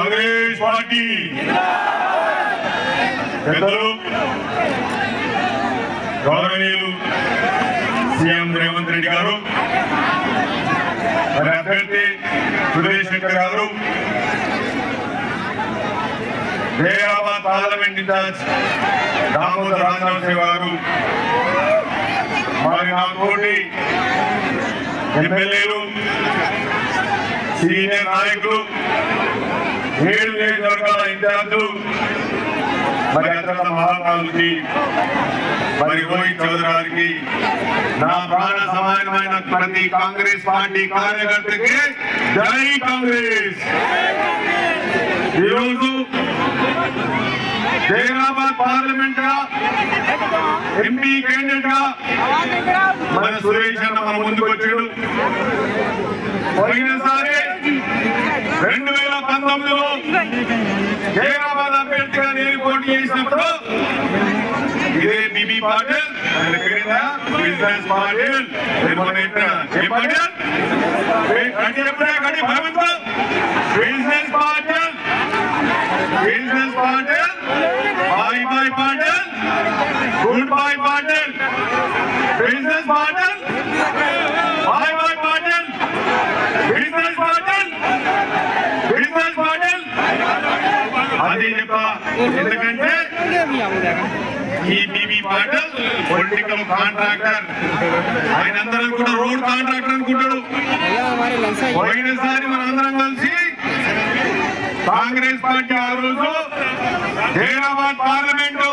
Congress party. పెద్దలు గౌరవనీయులు CM Revanth Reddy గారు మరి అభ్యర్థి సురేష్ శంకర్ గారు హైదరాబాద్ పార్లమెంట్ ఇన్ఛార్జ్ దామోదర్ రాజనరసింహ గారు మరి నా తోటి ఎమ్మెల్యేలు సీనియర్ నాయకులు ఏడు నియోజకవర్గాల ఇన్ఛార్జు మరి అతల మహాత్మాలకి మరి రోహిత్ చౌదరి గారికి నా ప్రాణ సమానమైన ప్రతి కాంగ్రెస్ పార్టీ కార్యకర్తకి జై కాంగ్రెస్. ఈరోజు జైరాబాద్ పార్లమెంట్గా ఎంపీ క్యాండిడేట్గా మన సురేష్ అన్న మన ముందుకు వచ్చాడు. పోయినసారి రెండు వేల పంతొమ్మిదిలో జైరాబాద్ అభ్యర్థిగా నేను పోటీ చేసినప్పుడు ఇదే BB Patil business Patil business Patil business Patil bye bye Patil good bye Patil business Patil bye bye Patil business Patil business Patil అది ఎందుకంటే ఈ బీబీ పాటిల్ పొలిటికల్ కాంట్రాక్టర్ ఆయన అందరం కూడా రోడ్ కాంట్రాక్టర్ అనుకుంటాడు. పోయినసారి మన అందరం కలిసి కాంగ్రెస్ పార్టీ ఆ రోజు హైదరాబాద్ పార్లమెంటు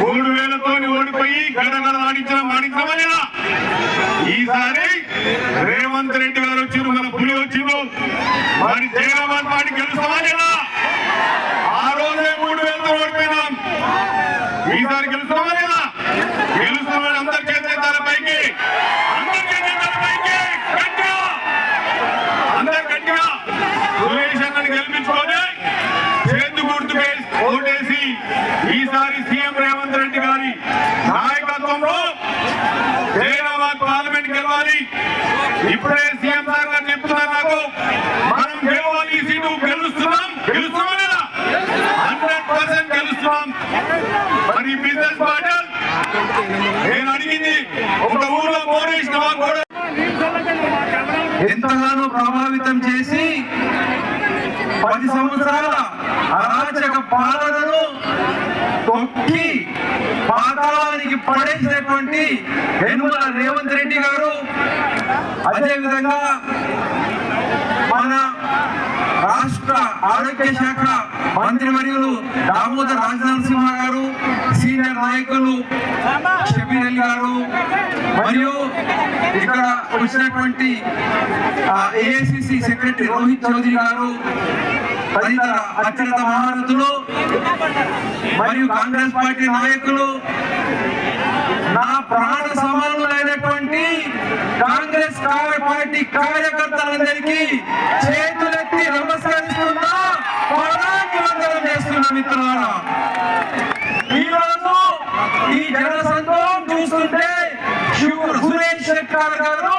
మూడు వేలతో ఓడిపోయి గడగడ ఆడించడం ఆడించమని ఈసారి రేవంత్ రెడ్డి గారు వచ్చిండ్రు మన పులి వచ్చిండ్రు మరి హైదరాబాద్ పార్టీ గెలుస్తామని ఆ రోజే మూడు వేలతో ఓడిపోయినాం. ఈసారి గెలుస్తామని గెలుస్తామని అందరి చేత పైకి. అందరికీ చేత పైకి గట్టిగా అందరు గట్టిగా సురేష్ అన్నని గెలిపించుకొని చేతు గుర్తు ఓటేసి ఈసారి సీఎం రేవంత్ రెడ్డి గారి నాయకత్వంలో జైరాబాద్ పార్లమెంట్ గెలవాలి ఇప్పుడే సీఎం సార్ గారు చెప్తున్నారు నాకు. మనం గెలవాలి ఈ సీటు గెలుస్తున్నాం. గెలుస్తున్నాం లేదా? హండ్రెడ్ పర్సెంట్ గెలుస్తున్నాం. మరి బిజినెస్ పార్టనర్ నేను అడిగింది ఒక ఊర్లో మోరేసినవా ఎంతగానో ప్రభావితం చేసి పది సంవత్సరాల అరాచక పాలనను తొక్కి పాతాళానికి పడేసినటువంటి యనుమల రేవంత్ రెడ్డి గారు అదేవిధంగా మన రాష్ట్ర ఆరోగ్య శాఖ మంత్రివర్యులు దామోదర్ రాజనరసింహ గారు సీనియర్ నాయకులు షబీర్ అలీ గారు మరియు ఇక్కడ వచ్చినటువంటి ఏఐసిసి సెక్రటరీ రోహిత్ చౌదరి గారు తదితర అత్యున్నత మహారథులు మరియు కాంగ్రెస్ పార్టీ నాయకులు నా ప్రాణ సమానులైనటువంటి కాంగ్రెస్ కార్య పార్టీ కార్యకర్తలందరికీ చేతులెత్తి నమస్కరిస్తున్నా పదాభివందనం చేస్తున్నా మిత్రులారా ఈరోజు ఈ జన సందోహం చూస్తుంటే శివ సురేష్ శెట్టార్ గారు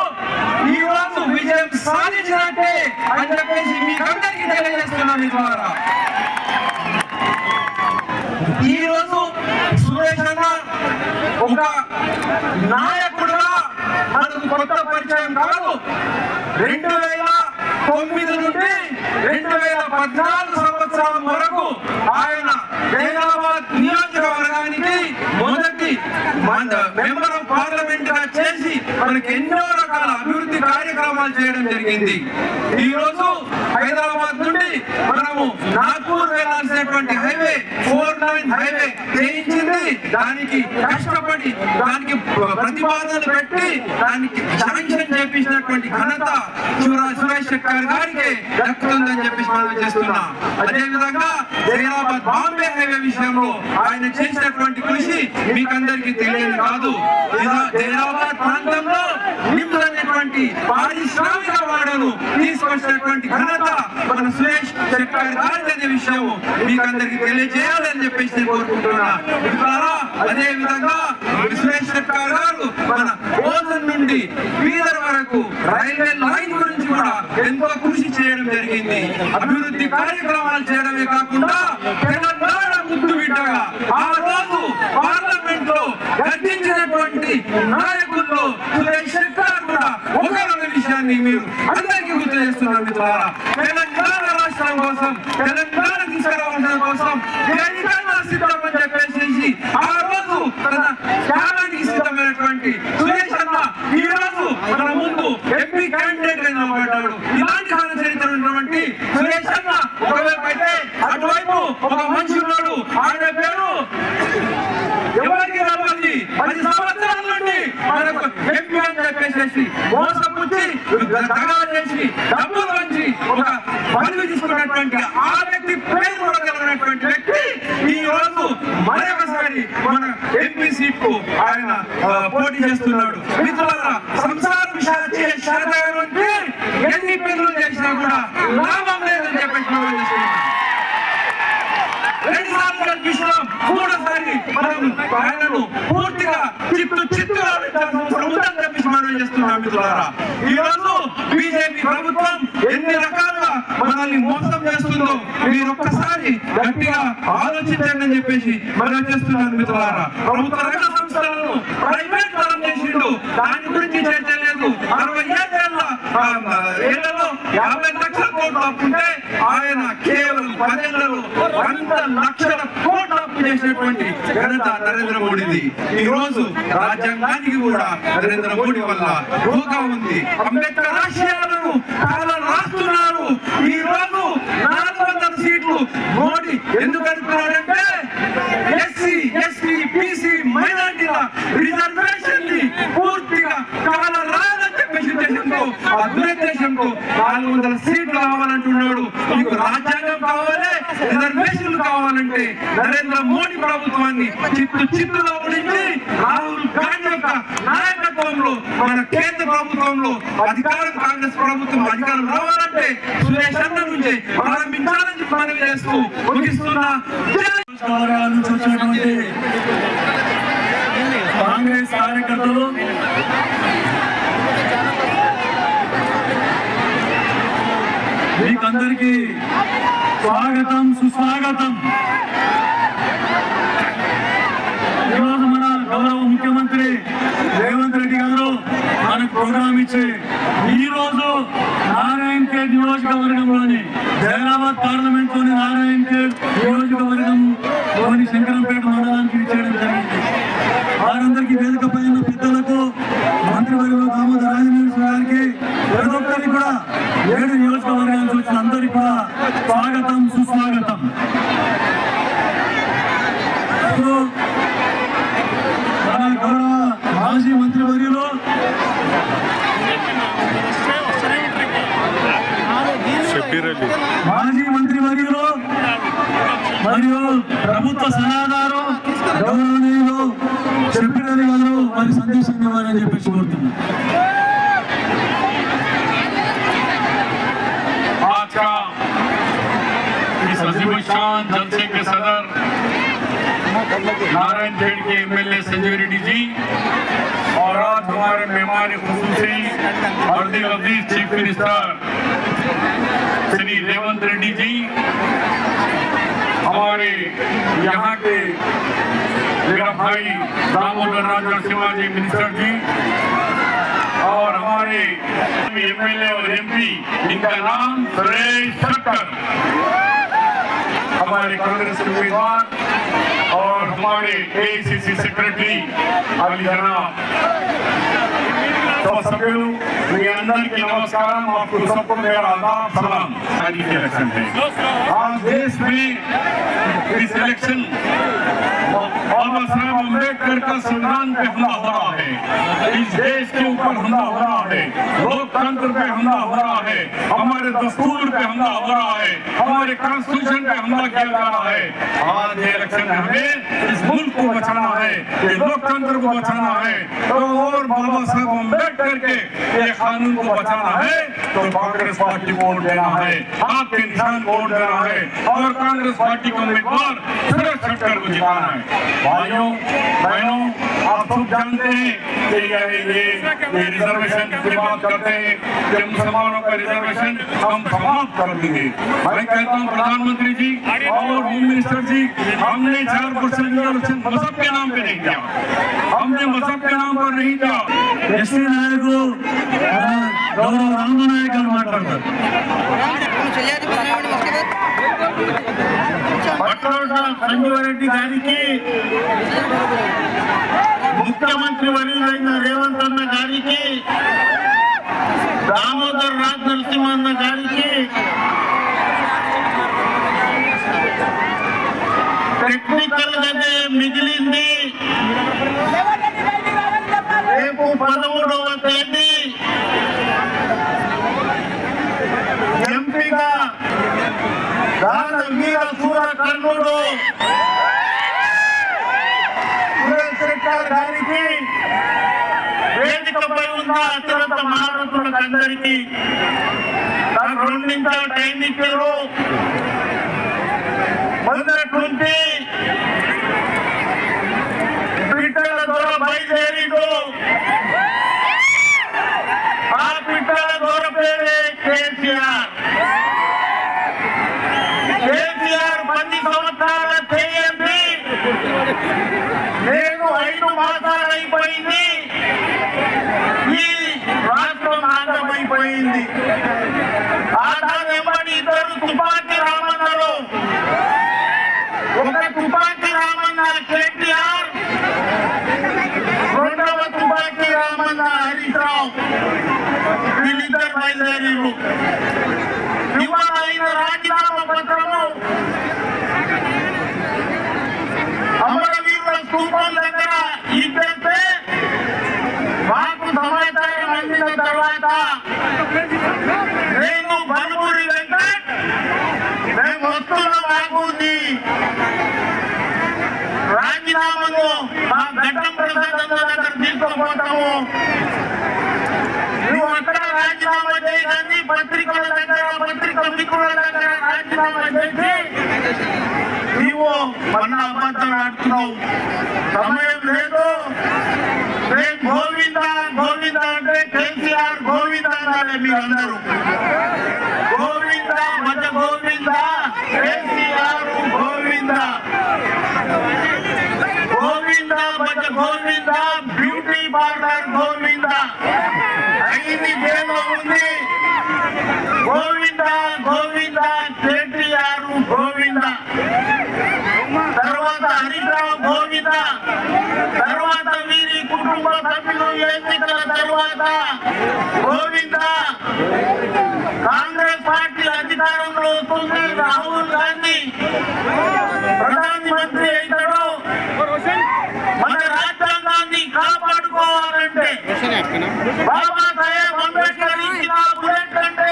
ఈ రోజు విజయం సాధించినట్టే అని చెప్పేసి మీకందరికీ తెలియజేస్తున్నాను మీ ద్వారా. ఈ రోజు సురేష్ అన్న ఒక నాయకుడుగా మనకు కొత్త పరిచయం కాదు. రెండు వేల తొమ్మిది నుండి రెండు వేల పద్నాలుగు సంవత్సరాల వరకు ఆయన హైదరాబాద్ నియోజకవర్గానికి మొదటి మెంబర్ ఆఫ్ పార్లమెంట్గా చేసి మనకి ఎన్నో రకాల అభివృద్ధి కార్యక్రమాలు చేయడం జరిగింది. ఈ రోజు హైదరాబాద్ నుండి మనము నాగ్పూర్ వెళ్ళాల్సినటువంటి హైవే ఫోర్ నైన్ చేయించింది. దానికి కష్టపడి దానికి ప్రతిపాదనలు పెట్టి దానికి శాంక్షన్ చేపించినటువంటి ఘనత సురేష్ శెట్టార్ గారికి దక్కుతుందని చెప్పేసి మనం చేస్తున్నా. అదే విధంగా జైరాబాద్ బాంబే హైవే విషయంలో ఆయన చేసినటువంటి కృషి మీకందరికీ తెలియదు కాదు. ఇలా జైరాబాద్ ప్రాంతంలో నిమ్స్ అనేటువంటి పారిశ్రామిక వాడను తీసుకొచ్చినటువంటి ఘనత మన సురేష్ శెట్టార్ గారి అనే విషయం మీకందరికీ తెలియజేయాలని చెప్పేసి కోరుకుంటున్నా. అదే విధంగా విశ్వేశ్వర గారు మన ఓజన్ నుండి బీదర్ వరకు రైల్వే లైన్ గురించి కూడా ఎంతో కృషి చేయడం జరిగింది. అభివృద్ధి కార్యక్రమాలు చేయడమే కాకుండా తెలంగాణ ముద్దు బిడ్డగా ఆ రోజు పార్లమెంట్లో గర్జించినటువంటి నాయకుల్లో సురేష్ కూడా ఒక విషయాన్ని మీరు అందరికీ గుర్తు చేస్తున్నారు తెలంగాణ తీసుకురావడం కోసం తెలంగాణ తీసుకురావడం కోసం సిద్ధం అని చెప్పేసి ఆ రోజు తన త్యాగానికి సిద్ధమైనటువంటి సురేష్ శర్మ ఈ రోజు మన ముందు ఎంపీ క్యాండిడేట్గా నిలబడ్డాడు. ఇలాంటి ఘన చరిత్ర ఉన్నటువంటి సురేష్ శర్మ ఒకవైపు అయితే అటువైపు ఒక మనిషి ఉన్నాడు. ఆయన పేరు ఎవరికి రావాలి? పది సంవత్సరాల నుండి మనకు ఎంపీ అని చెప్పేసి మోసపుచ్చి దగా చేసి పదవి తీసుకున్నటువంటి ఆ వ్యక్తి పేరు కూడా కలిగినటువంటి వ్యక్తి ఈ రోజు మరొకసారి మన ఎంపీ సీట్కు ఆయన పోటీ చేస్తున్నాడు. మిత్రులారా సంసార విషయాలు చేసి ఎన్ని పేర్లు చేసినా కూడా లాభం లేదని చెప్పేసి మనం కల్పిస్తున్నాం మూడోసారి మనం ఆయనను పూర్తిగా చిత్తు చిత్తుగా ఆడించాల్సిన మనం చేస్తున్నాం మిత్రులారా. ఈ రోజు బీజేపీ ప్రభుత్వం ఎన్ని రకాల మనల్ని మోసం చేస్తుందో మీరు ఒక్కసారి గట్టిగా ఆలోచించండి అని చెప్పేసి మనం చేస్తున్నాను మిత్రులారా. ప్రభుత్వ రంగ సంస్థలను ప్రైవేట్ పరం చేసిండు. దాని గురించి చర్చ లేదు. అరవై ఏళ్ళ ఏళ్ళలో యాభై లక్షల కోట్లు అప్పుంటే ఆయన కేవలం పదేళ్ళలో వంద లక్షల కోట్ల అప్పు చేసినటువంటి ఘనత నరేంద్ర మోడీది. ఈ రోజు రాజ్యాంగానికి కూడా నరేంద్ర మోడీ వల్ల రోగా ఉంది. అంబేద్కర్ ఆశయాలను కాలం రాస్తున్నారు. ఈ రోజు నాలుగు వందల సీట్లు మోడీ ఎందుకు అనుకున్నాడంటే ఎస్సీ ఎస్టీ బీసీ మైనార్టీల రిజర్వ్ని పూర్తిగా కాలం రాదని చెప్పేసి ఉద్దేశంతో ఆ దురుద్దేశంతో నాలుగు వందల సీట్లు కావాలంటున్నాడు. మీకు రాజ్యాంగం కావాలి రిజర్వేషన్లు కావాలంటే నరేంద్ర మోడీ ప్రభుత్వాన్ని చిత్తు చిత్తులో ఉండి రాహుల్ గాంధీ యొక్క నాయకత్వంలో మన కేంద్ర ప్రభుత్వంలో అధికారం కాంగ్రెస్ ప్రభుత్వం అధికారం రావాలంటే సురేష్ అన్న నుంచి ప్రారంభించాలని మనవి చేస్తూ ముగిస్తున్నా జై వర్గాల నుంచి వచ్చినటువంటి కాంగ్రెస్ కార్యకర్తలు మీకందరికీ స్వాగతం సుస్వాగతం. ఈరోజు మన గౌరవ ముఖ్యమంత్రి రేవంత్ రెడ్డి గారు మనకు ప్రోగ్రాం ఇచ్చి ఈరోజు నారాయణ ఖేడ్ నియోజకవర్గంలోని జైరాబాద్ పార్లమెంట్లోని నారాయణ ఖేడ్ నియోజకవర్గంలోని శంకరంపేట మండలానికి ఇచ్చేయడం జరిగింది. వారందరికీ వేదికపై వీరల్లి మాజీ మంత్రి వర్యులు మరియు ప్రభుత్వ సలహాదారు గౌరవనీయులు చెప్పినది గారు వారి సందేశం ఇవ్వాలని చెప్పేసి కోరుతున్నాను اس عظیم الشان جلسے کے صدر نارائن کھیڑ کے ایم ایل اے سنجے ریڈی جی اور آج ہمارے شری ریونت ریڈی جی ہمارے یہاں کے میرا بھائی دامودر راجا شیواجی منسٹر جی اور ہمارے ایم ایل اے اور ایم پی ان کا نام سریش شکر ہمارے کانگریس کے امیدوار اور ہمارے اے سی سی سیکرٹری علی جناب تو سب لوگ سب کو میرا سلام کے آج دیش میں بابا صاحب امبیڈکر کا سنان پہنا ہو رہا ہے اس دیش کے اوپر حملہ ہو رہا ہے۔ لوکتنتر پہ حملہ ہو رہا ہے۔ ہمارے دستور پہ حملہ ہو رہا ہے۔ ہمارے کانسٹیٹیوشن پہ حملہ کیا جا رہا ہے۔ آج کے الیکشن میں ہمیں اس ملک کو بچانا ہے یہ اس لوکتنتر کو بچانا ہے۔ تو اور بابا صاحب امبیڈکر کے یہ قانون کو بچانا ہے، تو کانگریس پارٹی کو ووٹ دینا ہے۔ آپ کے نشان کو ووٹ دینا ہے۔ اور کانگریس پارٹی کو امیدوار سورج شنکر کو جتانا ہے۔ بھائیوں، بہنوں، آپ سب جانتے ہیں کہ یہ رہیں گے۔ کوئی ریزرویشن کی بات کرتے ہیں کہ مسلمانوں کا ریزرویشن ہم سماپت کر دیں گے۔ میں کہتا ہوں پردھان منتری جی اور ہوم منسٹر جی ہم نے چار پرسینٹ ریزرویشن مذہب کے نام پہ نہیں کیا۔ ہم نے مذہب کے نام پر نہیں کیا۔ اس لیے نائکو گورو رام نائکل మాట్లాడతారు పట్ల సంజీవారెడ్డి గారికి ముఖ్యమంత్రి వర్యులైన రేవంత్ అన్న గారికి దామోదర్ రాజ్ నరసింహన్న గారికి టెక్నికల్ గానే మిగిలింది. రేపు పదమూడవ తేదీ ఎంపీగా దాన వీర సూర కర్ణుడు శేఖర్ గారికి వేదికపై అత్యంత మహారథులకు అందరికీ నాకు రెండు నిమిషాలు టైం ఇచ్చారు. మొదటి నుంచి పిట్టల ద్వారా బయలుదేరిండు ఆ పిట్టల ద్వారా పేరే కేసీఆర్ కేసీఆర్ పది సంవత్సరాల చేయండి నేను ఐదు మాసాలు అయిపోయింది ఈ రాష్ట్రం ఆగమైపోయింది ఆదాయమని ఇద్దరు తుపాకి రామన్నారు ఒక తుపాకి రామన్నారు కేటీఆర్ రెండవ తుపాకి రామన్న హరీష్ రావు వీళ్ళిద్దరు బయలుదేరారు ఇవాళ ఆయన రాజీనామా పత్రము అమరవీరుల స్థూపం దగ్గర ఇద్దరితే మాకు సమాచారం అందిన తర్వాత నేను బలుగురి వెంకట్ మేము వస్తున్న బాగుంది రాజీనామాను మా గడ్డం ప్రసాద్ అన్న దగ్గర తీసుకోపోతాము. నువ్వు అక్కడ రాజీనామా చేయడాన్ని పత్రికల దగ్గర పత్రిక మిత్రుల దగ్గర రాజీనామా చేసి నీవు మన అబద్ధాలు ఆడుతున్నావు. సమయం లేదు. రేపు గోవింద గోవింద అంటే గోవింద మీరందరూ. గోవింద మధ్య గోవింద కేసీఆర్ గోవింద. గోవింద మధ్య గోవింద బ్యూటీ పార్లర్ గోవింద. ఐదు జైల్లో ఉంది. గోవింద గోవింద కేటీఆర్ గోవింద తర్వాత హరిరావు గోవింద తర్వాత వీరి ఎన్నికల తర్వాత గోవింద కాంగ్రెస్ పార్టీ అధికారంలో వస్తుంది. రాహుల్ గాంధీ ప్రధానమంత్రి అవుతాడు. మన రాజ్యాంగాన్ని కాపాడుకోవాలంటే బాబాసాహెబ్ అంబేద్కర్ ఇచ్చిన బుల్లెట్ అంటే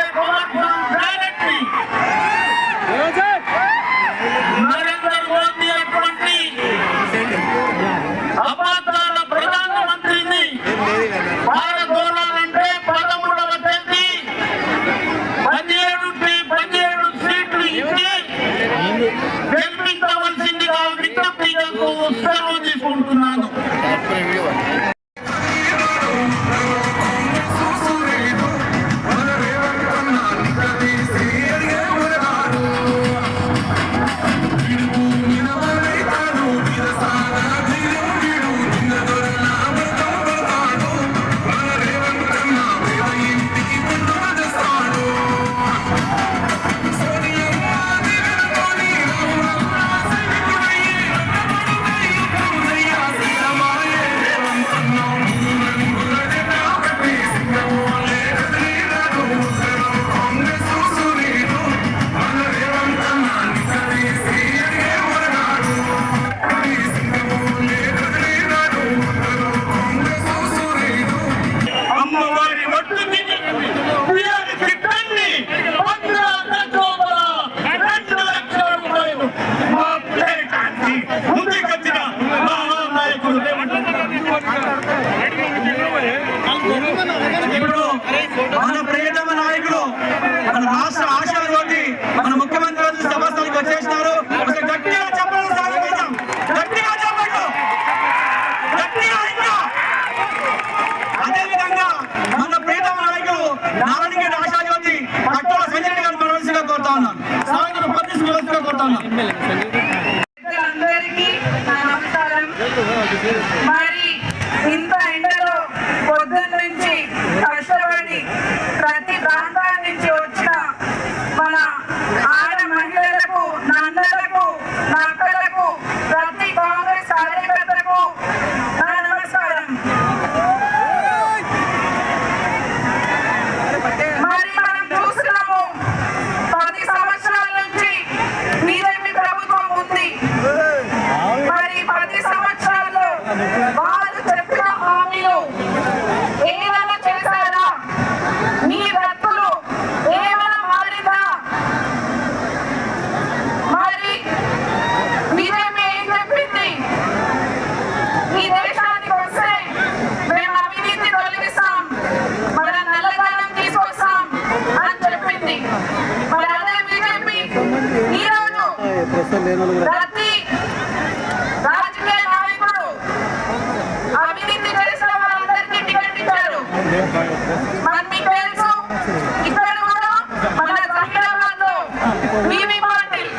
వివి పాటిల్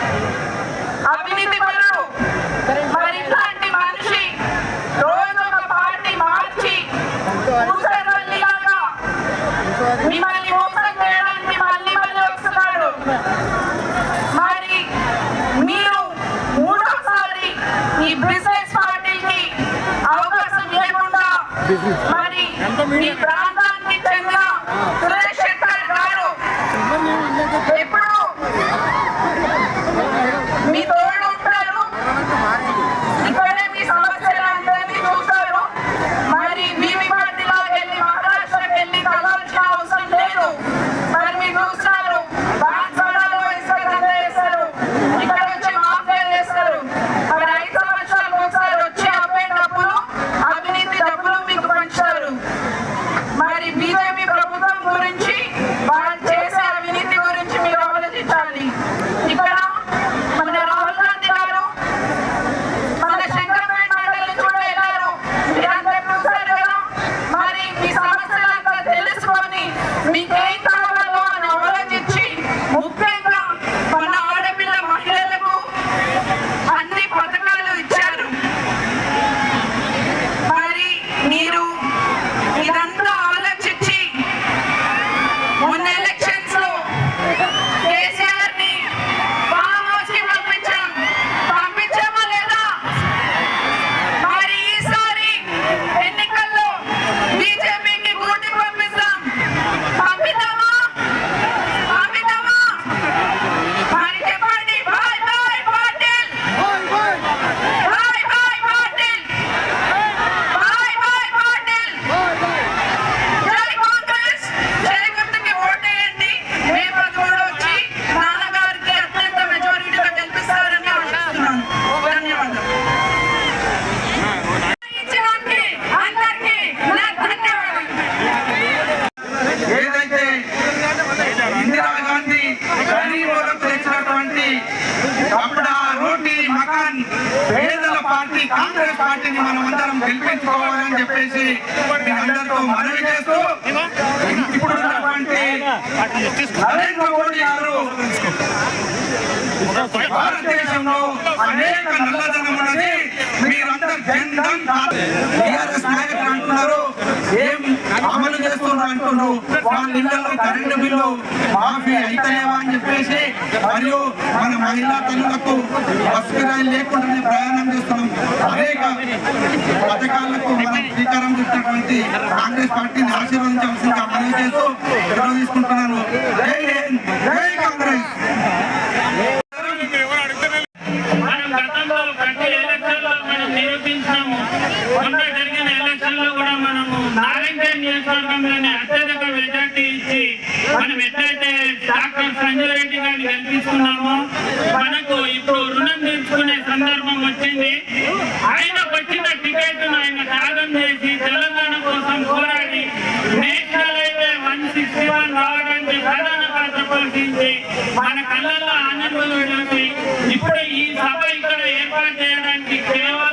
అవినీతి పరుడు. మరిట్లాంటి మనిషి రోజు ఒక పార్టీ మార్చి ముసరల్లిలాగా మిమ్మల్ని మోసం చేయడానికి మళ్ళీ మళ్ళీ వస్తున్నాడు. మరి మీరు మూడోసారి ఈ బిజినెస్ పార్టీకి అవకాశం లేకుండా మరి భారతదేశంలో అనేక నల్లధనం ఉన్నది మీరందరూ జన్ధన్ టీఆర్ఎస్ నాయకులు అంటున్నారు ఏం అమలు చేస్తున్నారు అంటున్నారు. వాళ్ళ కరెంటు బిల్లు మాఫీ అయితలేవా అని చెప్పేసి మరియు మన మహిళా తల్లులకు బస్సు రైలు లేకుండానే ప్రయాణం చేస్తున్నాం. అనేక పథకాలకు మనం శ్రీకారం చుట్టినటువంటి కాంగ్రెస్ పార్టీని ఆశీర్వదించవలసిందిగా మనం చేస్తూ విరోధిస్తుంటున్నాను జై హింద్ జై కాంగ్రెస్. మనకు ఇప్పుడు రుణం తీర్చుకునే సందర్భం వచ్చింది. ఆయన వచ్చిన టికెట్ ఆయన త్యాగం చేసి తెలంగాణ కోసం పోరాడి national highway one sixty one రావడానికి ప్రధాన పాత్ర పోషించి మన కళ్ళల్లో ఆనందం ఇప్పుడు ఈ సభ ఇక్కడ ఏర్పాటు చేయడానికి కేవలం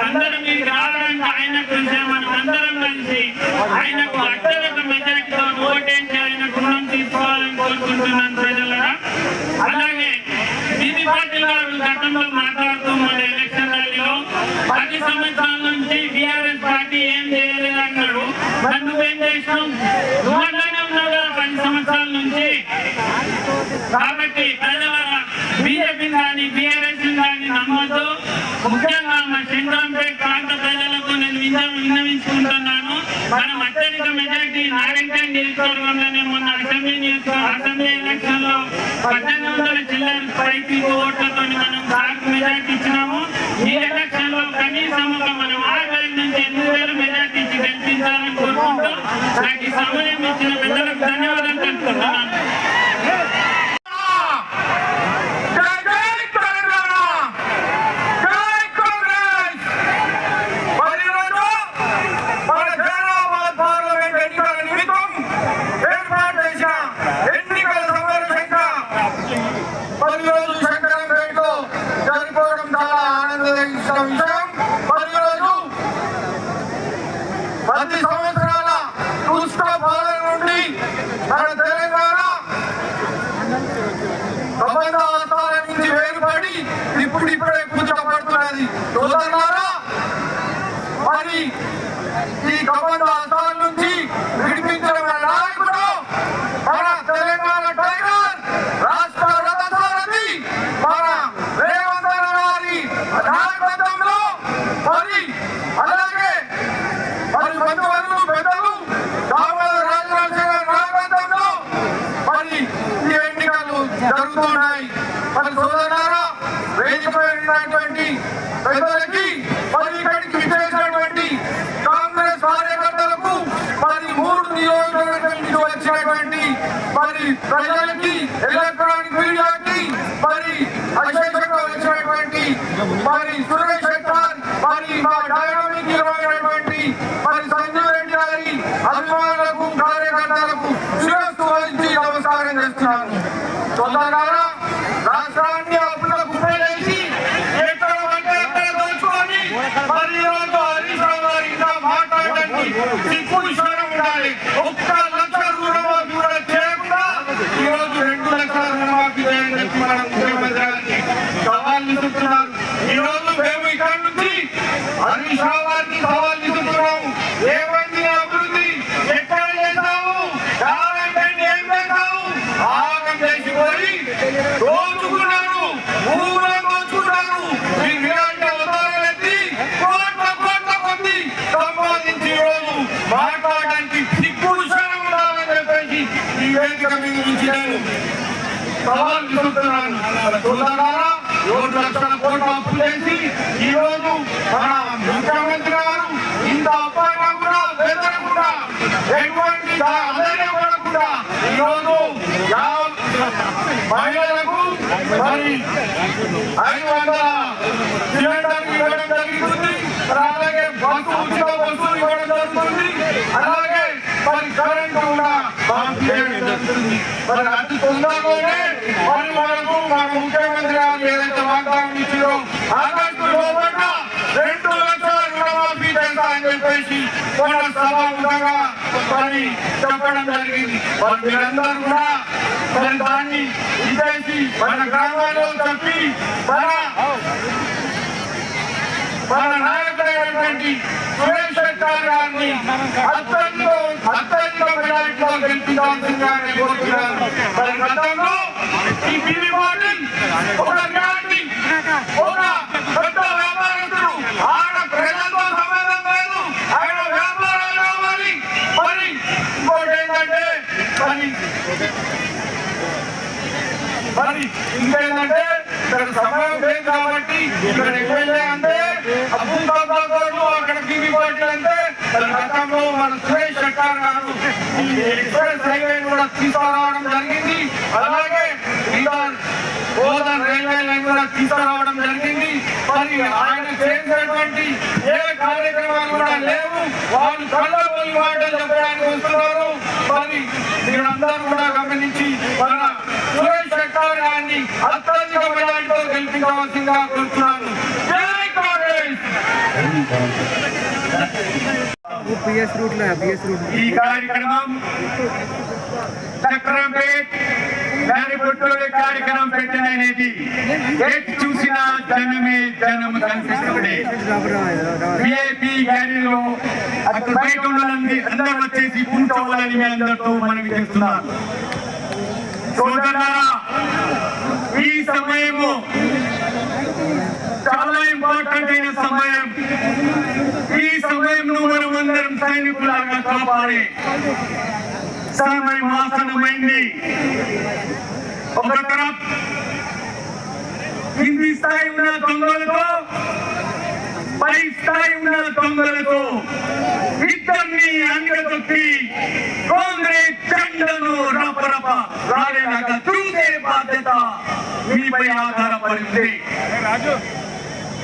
అందరం ఆయన కృషి కలిసి ఆయనకు అత్యధిక మెజార్టీతో ఓటేసి ఆయన గుణం తీసుకోవాలని కోరుకుంటున్నాను అలాగే బీబీ పాటిల్ గారు గతంలో మాట్లాడుతూ మన ఎలక్షన్ పది సంవత్సరాల నుంచి బీఆర్ఎస్ పార్టీ ఏం చేయలేదు అన్నాడు పది సంవత్సరాల నుంచి. కాబట్టి ప్రజలరా బీజేపీ కానీ బీఆర్ఎస్ కానీ నమ్మొద్దు. ముఖ్యంగా మా చంద్రంపేట ప్రాంత ప్రజలకు నేను విన్నవించుకుంటున్నాను. మనం అత్యధిక మెజార్టీ నారాయణ నియోజకవర్గంలోనే మొన్న అసెంబ్లీ నియోజకవర్గం అసెంబ్లీ ఎలక్షన్లో పద్దెనిమిది వందల చిల్లర పైకి ఓట్లతో మనం భారత్ మెజార్టీ ఇచ్చినాము. ఈ ఎలక్షన్లో కనీసం ఒక మనం ఆరు వేల నుంచి ఎనిమిది వేల మెజార్టీ ఇచ్చి గెలిపించాలని కోరుకుంటూ నాకు ఈ సమయం ఇచ్చిన పెద్దలకు ధన్యవాదాలు తెలుపుతున్నాను జై జై తెలంగాణ జై కాంగ్రెస్ మరి ఈరోజు మన జైనాబాద్ పార్లమెంట్ ఎన్నికల నిమిత్తం ఏర్పాటు చేసిన ఎన్నికల సమావేశంగా మరి ఈరోజు శంకరంపేటలో జరుపుకోవడం చాలా ఆనందకర విషయం మరి ఈరోజు పది సంవత్సరాల దుష్ట పాలన నుండి మన తెలంగాణ ప్రబంధ హస్తాల నుంచి వేరుపడి ఇప్పుడు ఇప్పుడే కూర్చోబడుతున్నది సోదరులారా మరి ఈ ప్రబంధ హస్తాల నుంచి విడిపించిన మన నాయకుడు మన తెలంగాణ టైగర్ రాష్ట్ర రథసారథి మన రేవంత్ అన్న గారి నాయకత్వంలో మరి అలాగే మరి బంధువర్గులు పెద్దలు దామోదర రాజరాజేశ్వర గారి నాయకత్వంలో మరి ఈ ఎన్నికలు జరుగుతున్నాయి మరి సోదరులారా వేదికపై ఉన్నటువంటి ప్రజలకి మరి ఇక్కడికి విచ్చేసినటువంటి కాంగ్రెస్ కార్యకర్తలకు మరి మూడు నియోజకవర్గాల నుంచి వచ్చినటువంటి మరి ప్రజల ఎలక్ట్రానిక్ మీడియాకి మరి అశేషంగా వచ్చినటువంటి మరి సురేష్ శెట్టార్ మరి మా డైనామిక్ నిర్వహించినటువంటి మరి సంజీవ్ రెడ్డి గారి అభిమానులకు కార్యకర్తలకు శిరస్సు వహించి నమస్కారం చేస్తున్నాను సోదరులారా రాష్ట్రాన్ని అప్పుల కుప్పలేసి ఎక్కడ పడితే అక్కడ దోచుకొని మరి ఈరోజు హరీష్ రావు గారు ఇంకా మాట్లాడడానికి సిగ్గు ఉండాలి. ఒక్క లక్ష రుణమాఫీ కూడా చేయకుండా ఈరోజు రెండు లక్షల రుణమాఫీ చేయాలని చెప్పి మన ముఖ్యమంత్రి గారికి సవాల్ విసురుతున్నారు ఈరోజు మేము ఇక్కడ నుంచి హరీష్ రావు గారికి సవాల్ విసురుతున్నాము ఏమైంది ఈ అభివృద్ధి ఎక్కడ చేశావు కావాలంటే ఏం చేశావు ఆగం చేసిపోయి దోచుకున్నారు ఊళ్ళో దోచుకున్నారు ఈ రియాలిటీ అవతారాలు ఎత్తి కోట్ల కోట్ల కొద్ది సంపాదించి ఈ రోజు మాట్లాడడానికి సిగ్గు విషయం ఉండాలని చెప్పేసి ఈ వేదిక మీద నుంచి నేను సవాల్ విసురుతున్నాను. సోదరులారా ఏడు లక్షల అప్పు చేసి ఈ రోజు మన ముఖ్యమంత్రి గారు ఇంత అప్పాయినా కూడా బెదరకుండా ఎటువంటి అధైర్యపడకుండా ఈ రోజు మహిళలకు మరి ఐదు వందల సిలిండర్ ఇవ్వడం జరుగుతుంది. అలాగే బస్సు ఉచిత బస్సులు ఇవ్వడం జరుగుతుంది. అలా మరి కరెంట్ జరుగుతుంది మరి అతి తొందరలోనే మరి మనకు మన ముఖ్యమంత్రి గారు ఏదైతే వాగ్దానం ఇచ్చారో ఆగస్టు లోపల రెండు లక్షల రుణమాఫీ చేస్తా అని చెప్పేసి మన సభాముఖంగా మరి చెప్పడం జరిగింది. మరి మీరందరూ కూడా మరి దాన్ని ఇచ్చేసి మన గ్రామాల్లో చెప్పి మన మన నాయకుడైనటువంటి సురేష్ శెట్టార్ గారిని అత్యంత అత్యధిక మెజారిటీలో గెలిపించాల్సిందిగా నేను కోరుతున్నాను. మరి గతంలో ఈ బీబీ పాటిల్ ఒక జ్ఞాని ఒక పెద్ద వ్యాపారస్తుడు. ఆయన ప్రజలతో సంబంధం లేదు. ఆయన వ్యాపారాలు కావాలి. మరి ఇంకోటి ఏంటంటే మరి మరి ఇంకేంటంటే ఇక్కడ సమయం లేదు కాబట్టి ఇక్కడ ఎమ్మెల్యే అంటే అబ్దుల్ బాబా గారు అక్కడ బీబీ పాటిల్ అంటే మరి గతంలో మన సురేష్ శెట్టార్ గారు ఈ ఎక్స్ప్రెస్ హైవే కూడా తీసుకురావడం జరిగింది. అలాగే ఇంకా గోదావరి రైల్వే లైన్ కూడా తీసుకురావడం జరిగింది. మరి ఆయన చేసినటువంటి ఏ కార్యక్రమాలు కూడా లేవు. వాళ్ళు కళ్ళబోయి మాటలు చెప్పడానికి వస్తున్నారు. మరి మీరందరూ కూడా గమనించి మన సురేష్ శెట్టార్ గారిని అత్యధిక మెజార్టీతో గెలిపించవలసిందిగా కోరుతున్నాను జై కాంగ్రెస్ పిఎస్ రూట్లో పిఎస్ రూట్ ఈ కార్యక్రమం చక్రంపేట్ దాని పుట్టూరు కార్యక్రమం పెట్టిన అనేది ఎటు చూసిన జనమే జనం కనిపిస్తుంది విఐపి గ్యారీలో అక్కడ బయట ఉన్నది అందరూ వచ్చేసి కూర్చోవాలని మీ అందరితో మనవి చేస్తున్నాను సోదరులారా ఈ సమయము చాలా ఇంపార్టెంట్ అయిన సమయం. ఈ సమయంలో మనం అందరం సైనికులాగా కాపాడి సమయం ఆసనమైంది ఒక తరఫ్ కింది స్థాయి ఉన్న దొంగలతో పై స్థాయి ఉన్న దొంగలతో ఇద్దరిని అంగతొక్కి కాంగ్రెస్ జెండను రపరప రాలేలాగా చూసే బాధ్యత మీపై ఆధారపడింది. రాజు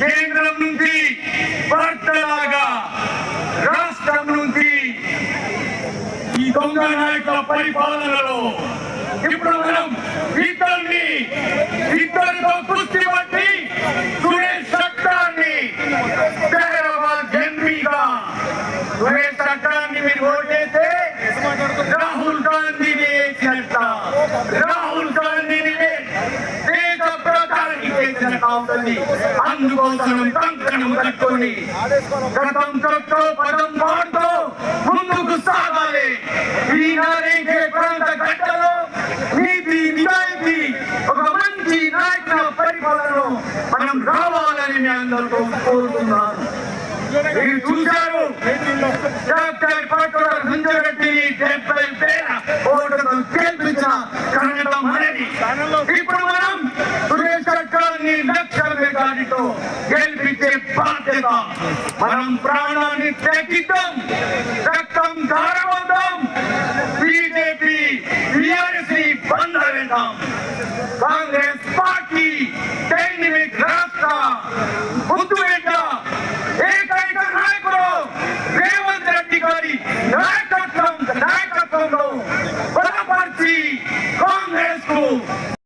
కేంద్రం నుంచి వార్తలాగా రాష్ట్రం నుంచి ఈ దొంగ నాయకుల పరిపాలనలో ఇప్పుడు మనం ఇద్దరిని ఇద్దరితో కుస్తీ పట్టి సురేష్ చట్టాన్ని హైదరాబాద్ ఎంపీగా సురేష్ చట్టాన్ని మీరు ఓటేస్తే రాహుల్ గాంధీని వేసినట్ట రాహుల్ గాంధీని దేశ ప్రధానికి చేసినట్టు అందుకోసం కంకణం కట్టుకొని గతం చొట్టో పదం పాడుతూ ముందుకు సాగాలి. ఈ నారేగే ప్రాంత గడ్డలో నీతి నిజాయితీ ఒక మంచి నాయకుల పరిపాలనలో మనం రావాలని మీ అందరితో కోరుతున్నాను. మీరు చూశారు డాక్టర్ పట్టుల సంజయరెడ్డిని డెబ్బై వేల ఓట్లతో గెలిపించిన కన్నడం అనేది ఇప్పుడు మనం సురేష్ చక్రాన్ని లక్షల మెగాడితో గెలిపించే బాధ్యత మనం ప్రాణాన్ని తగ్గిద్దాం రక్తం ధారవద్దాం బీజేపీ టీఆర్ఎస్ని బంధ కాంగ్రెస్ పార్టీ